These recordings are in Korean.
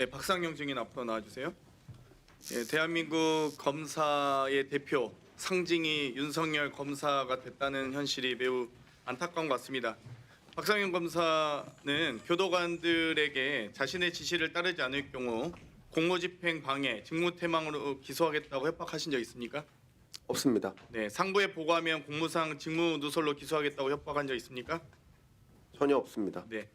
네, 박상용 증인 앞으로 나와주세요. 예, 대한민국 검사의 대표 상징이 윤석열 검사가 됐다는 현실이 매우 안타까운 것 같습니다. 박상용 검사는 교도관들에게 자신의 지시를 따르지 않을 경우 공무집행 방해, 직무태망으로 기소하겠다고 협박하신 적 있습니까? 없습니다. 네, 상부에 보고하면 공무상 직무누설로 기소하겠다고 협박한 적 있습니까? 전혀 없습니다. 네.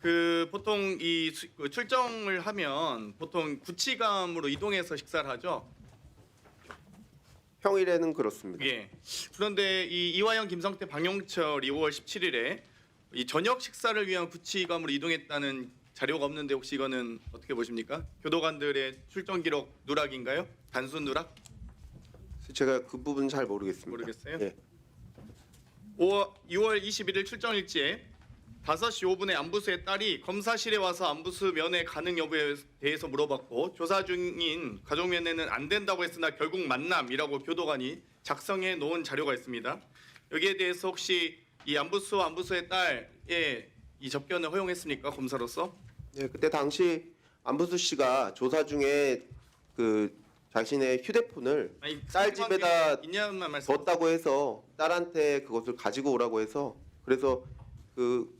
그 보통 이 수- 그 출정을 하면 보통 구치감으로 이동해서 식사를 하죠. 평일에는 그렇습니다. 예. 그런데 이 이화영, 김성태, 방용철이 5월 17일에 이 저녁 식사를 위한 구치감으로 이동했다는 자료가 없는데 혹시 이거는 어떻게 보십니까? 교도관들의 출정 기록 누락인가요? 단순 누락? 제가 그 부분 잘 모르겠습니다. 모르겠어요? 예. 5월, 6월 21일 출정 일지에 5시 5분에 안부수의 딸이 검사실에 와서 안부수 면회 가능 여부에 대해서 물어봤고 조사 중인 가족 면회는 안 된다고 했으나 결국 만남이라고 교도관이 작성해 놓은 자료가 있습니다. 여기에 대해서 혹시 이 안부수 안부수의 딸의 이 접견을 허용했습니까 검사로서? 예, 그때 당시 안부수 씨가 조사 중에 그 자신의 휴대폰을 아니 딸 집에다 말씀. 뒀다고 해서 딸한테 그것을 가지고 오라고 해서 그래서 그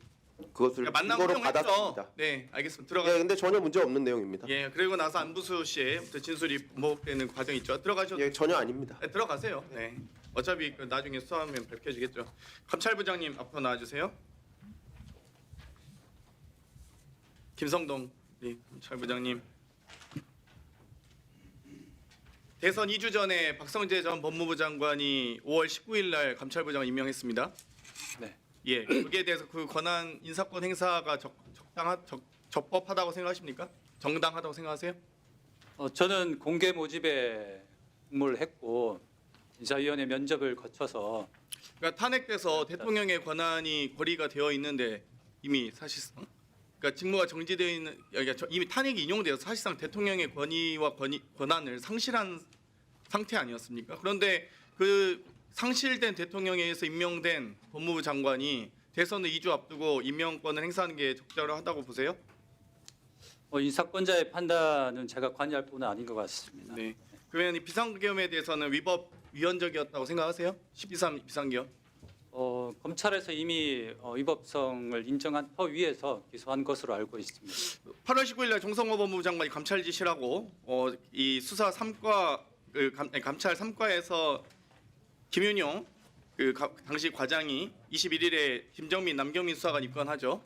그것을 그러니까 만남 허용했죠. 받았습니다. 네, 알겠습니다. 들어가. 예, 근데 전혀 문제 없는 내용입니다. 예, 그리고 나서 안부수 씨의 진술이 반복되는 과정이 있죠. 들어가셔도 예, 전혀 아닙니다. 네, 들어가세요. 네. 어차피 그 나중에 수사하면 밝혀지겠죠. 감찰부장님 앞으로 나와주세요. 김성동 네, 감찰부장님. 대선 2주 전에 박성재 전 법무부 장관이 5월 19일 날 감찰부장을 임명했습니다. 네. 예, 거기에 대해서 그 권한 인사권 행사가 적, 적당하 적, 적법하다고 생각하십니까? 정당하다고 생각하세요? 어, 저는 공개 모집에 응모를 했고 인사위원회 면접을 거쳐서 그러니까 탄핵돼서 대통령의 권한이 거리가 되어 있는데 이미 사실상 그러니까 직무가 정지되어 있는 그러니까 저- 이미 탄핵이 인용되어서 사실상 대통령의 권위와 권위, 권한을 상실한 상태 아니었습니까? 그런데 그 상실된 대통령에 의해서 임명된 법무부 장관이 대선을 2주 앞두고 임명권을 행사하는 게 적절하다고 보세요? 어, 인사권자의 판단은 제가 관여할 부분은 아닌 것 같습니다. 네. 그러면 이 비상계엄에 대해서는 위법 위헌적이었다고 생각하세요? 12.3 비상계엄? 어, 검찰에서 이미 어, 위법성을 인정한 터 위에서 기소한 것으로 알고 있습니다. 8월 19일 날 정성호 법무부 장관이 감찰 지시라고 어, 이 수사 3과 그 감, 감찰 3과에서 김윤용 그 가- 당시 과장이 21일에 김정민 남경민 수사관 입건하죠.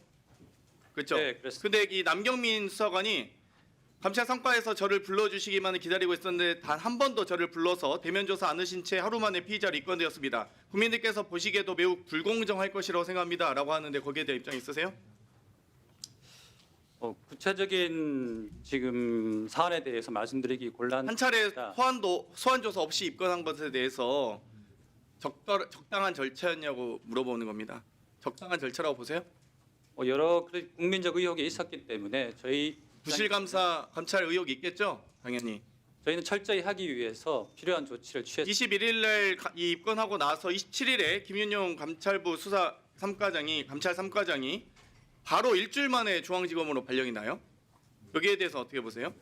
그렇죠? 네, 그렇습니다. 근데 이 남경민 수사관이 감찰 3과에서 저를 불러주시기만을 기다리고 있었는데 단 한 번도 저를 불러서 대면 조사 않으신 채 하루 만에 피의자로 입건되었습니다. 국민들께서 보시기에도 매우 불공정할 것이라고 생각합니다 라고 하는데 거기에 대한 입장 있으세요? 어, 구체적인 지금 사안에 대해서 말씀드리기 곤란. 한 차례 자. 소환도 소환 조사 없이 입건한 것에 대해서 적절, 적당한 절차였냐고 물어보는 겁니다. 적당한 절차라고 보세요? 어, 여러 그 국민적 의혹이 있었기 때문에 저희 부실 감사 감찰 의혹이 있겠죠, 당연히. 저희는 철저히 하기 위해서 필요한 조치를 취했습니다. 21일 날 입건하고 나서 27일에 김윤용 감찰부 수사 3과장이 감찰 3과장이 바로 일주일 만에 중앙지검으로 발령이 나요. 여기에 대해서 어떻게 보세요?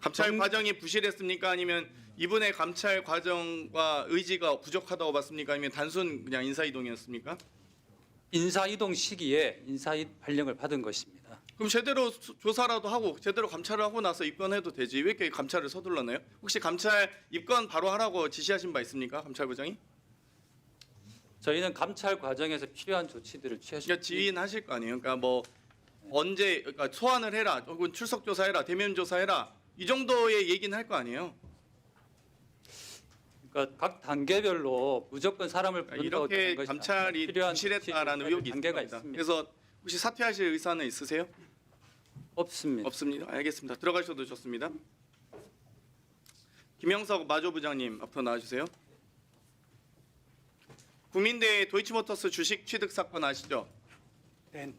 감찰 정- 과정이 부실했습니까? 아니면 이분의 감찰 과정과 의지가 부족하다고 봤습니까? 아니면 단순 그냥 인사 이동이었습니까? 인사 이동 시기에 인사 이- 발령을 받은 것입니다. 그럼 제대로 수- 조사라도 하고 제대로 감찰을 하고 나서 입건해도 되지 왜 이렇게 감찰을 서둘러나요? 혹시 감찰 입건 바로 하라고 지시하신 바 있습니까? 감찰부장이? 저희는 감찰 과정에서 필요한 조치들을 그러니까 취했습니다. 지휘하실 거 아니에요. 그러니까 뭐 언제 그러니까 소환을 해라, 혹은 출석 조사해라, 대면 조사해라 이 정도의 얘기는 할 거 아니에요. 그러니까 각 단계별로 무조건 사람을 부른다고 이렇게 되는 것이 감찰이 아니라 필요한 부실했다라는 조치를 의혹이 단계가 있습니다. 있습니다. 그래서 혹시 사퇴하실 의사는 있으세요? 없습니다. 없습니다. 알겠습니다. 들어가셔도 좋습니다. 김영석 마조부장님 앞으로 나와주세요. 국민대 도이치모터스 주식 취득 사건 아시죠? 네.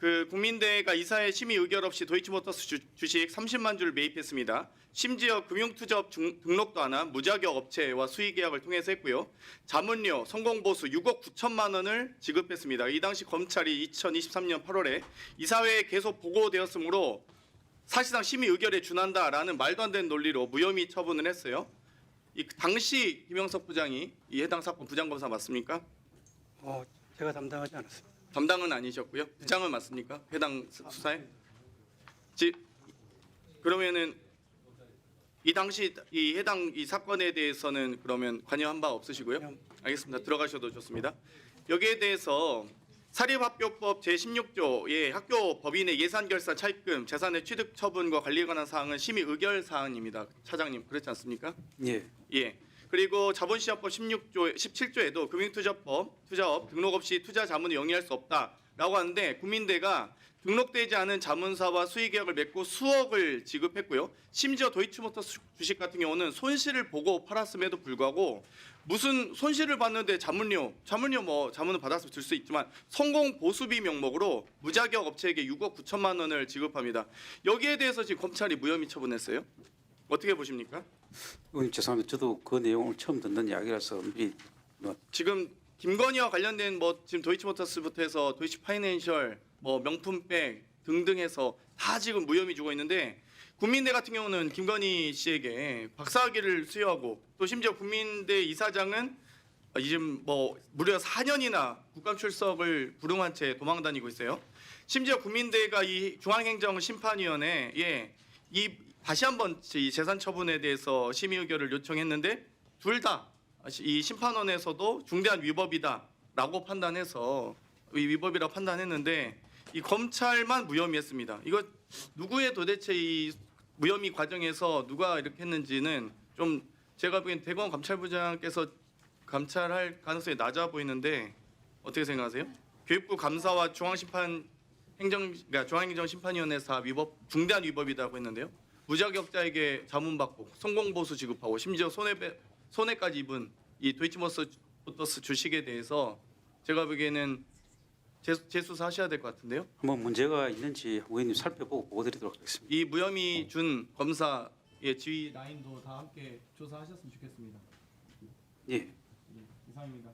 그 국민대가 이사회 심의 의결 없이 도이치모터스 주, 주식 30만 주를 매입했습니다. 심지어 금융투자업 중- 등록도 안 한 무자격 업체와 수의 계약을 통해서 했고요. 자문료, 성공보수 6억 9천만 원을 지급했습니다. 이 당시 검찰이 2023년 8월에 이사회에 계속 보고되었으므로 사실상 심의 의결에 준한다라는 말도 안 되는 논리로 무혐의 처분을 했어요. 이 당시 김영석 부장이 이 해당 사건 부장검사 맞습니까? 어, 제가 담당하지 않았습니다. 담당은 아니셨고요. 부장은 맞습니까? 해당 수- 수사에? 지, 그러면은 이 당시 이 해당 이 사건에 대해서는 그러면 관여한 바 없으시고요? 알겠습니다. 들어가셔도 좋습니다. 여기에 대해서 사립학교법 제16조의 학교 법인의 예산 결산 차입금 재산의 취득 처분과 관리에 관한 사항은 심의 의결 사항입니다. 차장님 그렇지 않습니까? 예. 예. 그리고 자본시장법 16조 17조에도 금융투자법 투자업 등록 없이 투자 자문을 영위할 수 없다라고 하는데 국민대가 등록되지 않은 자문사와 수의계약을 맺고 수억을 지급했고요. 심지어 도이치모터스 주식 같은 경우는 손실을 보고 팔았음에도 불구하고 무슨 손실을 봤는데 자문료, 자문료 뭐 자문을 받았으면 줄수 있지만 성공 보수비 명목으로 무자격 업체에게 6억 9천만 원을 지급합니다. 여기에 대해서 지금 검찰이 무혐의 처분했어요. 어떻게 보십니까? 의원님 죄송합니다. 저도 그 내용을 처음 듣는 이야기라서 미리 뭐 지금 김건희와 관련된 뭐 지금 도이치모터스부터 해서 도이치 파이낸셜 뭐 명품백 등등 해서 다 지금 무혐의 주고 있는데 국민대 같은 경우는 김건희 씨에게 박사학위를 수여하고 또 심지어 국민대 이사장은 지금 뭐 무려 4년이나 국감 출석을 불응한 채 도망 다니고 있어요. 심지어 국민대가 이 중앙행정심판위원회에 이 다시 한번 이 재산 처분에 대해서 심의 의결을 요청했는데 둘 다 이 심판원에서도 중대한 위법이다라고 판단해서 이 위법이라고 판단했는데 이 검찰만 무혐의했습니다. 이거 누구의 도대체 이 무혐의 과정에서 누가 이렇게 했는지는 좀 제가 보기엔 대검 감찰부장께서 감찰할 가능성이 낮아 보이는데 어떻게 생각하세요? 교육부 감사와 중앙심판 행정 그러니까 중앙행정심판위원회에서 다 위법 중대한 위법이라고 했는데요. 무자격자에게 자문받고 성공보수 지급하고 심지어 손해 손해까지 입은 이 도이치모터스 주식에 대해서 제가 보기에는 재, 재수사하셔야 될 것 같은데요. 한번 문제가 있는지 의원님 살펴보고 보고드리도록 하겠습니다. 이 무혐의 준 검사의 지휘 라인도 다 함께 조사하셨으면 좋겠습니다. 예. 이상입니다.